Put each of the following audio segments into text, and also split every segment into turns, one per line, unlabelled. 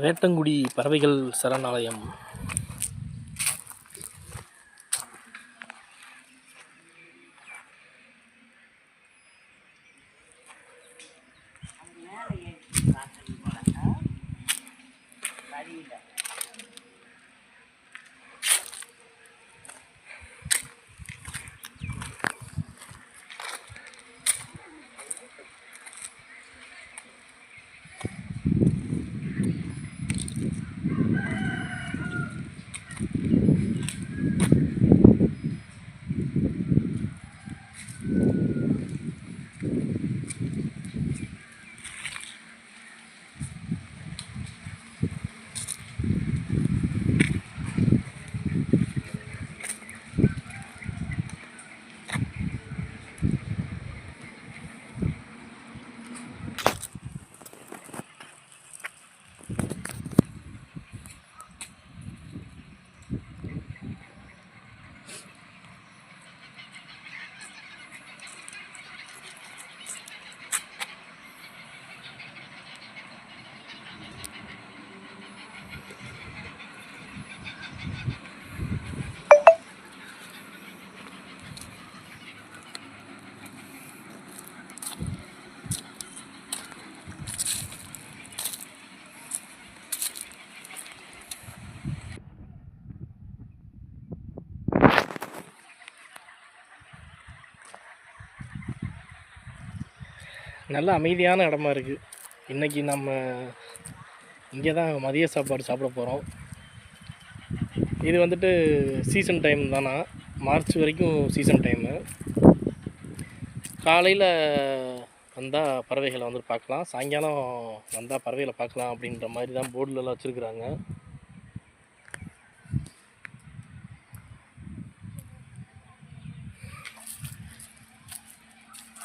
வேட்டங்குடி பறவைகள் சரணாலயம். நல்ல அமைதியான இடமா இருக்குது இன்றைக்கி நம்ம இங்கே தான் மதிய சாப்பாடு சாப்பிட போகிறோம் இது வந்துட்டு சீசன் டைம் தானா? மார்ச் வரைக்கும் சீசன் டைமு காலையில் வந்தால் பறவைகளை வந்து பார்க்கலாம். சாயங்காலம் வந்தால் பறவைகளை பார்க்கலாம் அப்படின்ற மாதிரி தான் போர்டிலலாம் வச்சுருக்குறாங்க.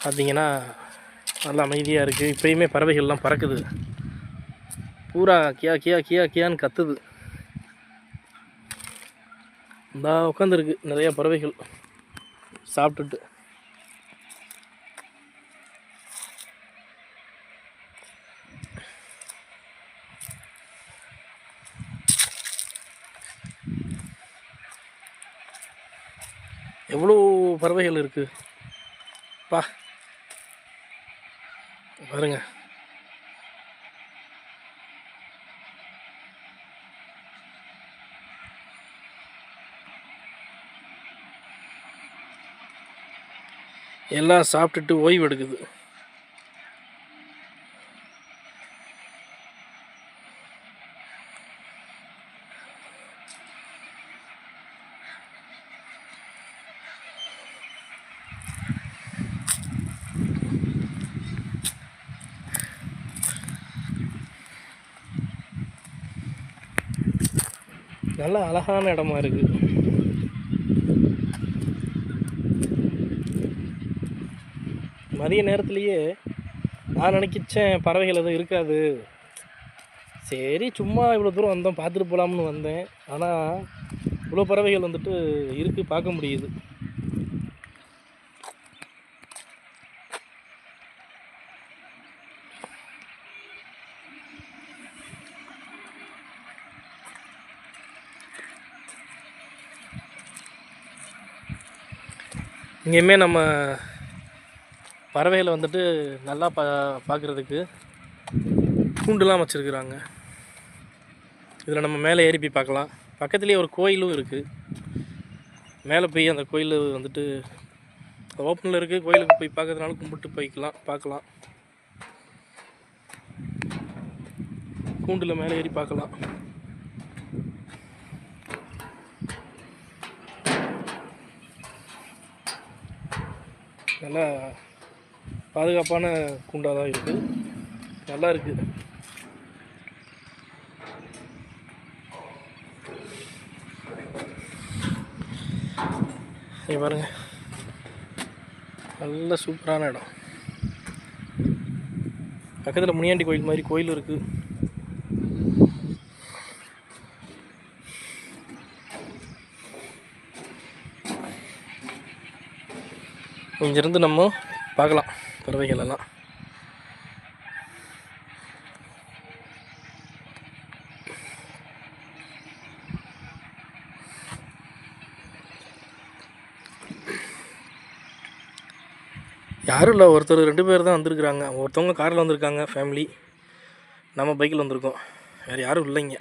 பார்த்தீங்கன்னா நல்லா அமைதியாக இருக்குது இப்போயுமே பறவைகள்லாம் பறக்குது. பூரா கியா கியா கியா கியான்னு கத்துது. இந்தா உட்காந்துருக்கு நிறைய பறவைகள். சாப்பிட்டுட்டு. எவ்வளோ பறவைகள் இருக்குது பா. பாருங்க. எல்லாம் சாப்பிட்டுட்டு ஓய்வு எடுக்குது. நல்ல அழகான இடமா இருக்கு. மதிய நேரத்துலேயே நான் நினைக்கிச்சேன் பறவைகள் எதுவும் இருக்காது. சரி சும்மா இவ்வளோ தூரம் வந்தோம் பார்த்துட்டு போகலாம்னு வந்தேன். ஆனால் இவ்வளோ பறவைகள் வந்துட்டு இருக்குது பார்க்க முடியுது. இங்கேயுமே நம்ம பறவைகளை வந்துட்டு நல்லா பா பார்க்குறதுக்கு கூண்டுலாம் வச்சுருக்குறாங்க. இதில் நம்ம மேலே ஏறி போய் பார்க்கலாம். பக்கத்துலேயே ஒரு கோயிலும் இருக்குது மேலே போய் அந்த கோயில் வந்துட்டு ஓப்பனில் இருக்குது கோயிலுக்கு போய் பார்க்கறதுனால கும்பிட்டு போய்க்கலாம் பார்க்கலாம். கூண்டில் மேலே ஏறி பார்க்கலாம். நல்லா பாதுகாப்பான கூண்டாக தான் இருக்குது நல்லா இருக்குது இங்கே பாருங்க. நல்ல சூப்பரான இடம். பக்கத்தில் முனியாண்டி கோயில் மாதிரி கோயில் இருக்குது இங்கேருந்து நம்ம பார்க்கலாம் பறவைகளெல்லாம். யாரும் இல்லை ஒருத்தர் ரெண்டு பேர் தான் வந்திருக்கிறாங்க. ஒருத்தவங்க காரில் வந்திருக்காங்க ஃபேமிலி நம்ம பைக்கில் வந்திருக்கோம். வேறு யாரும் இல்லைங்க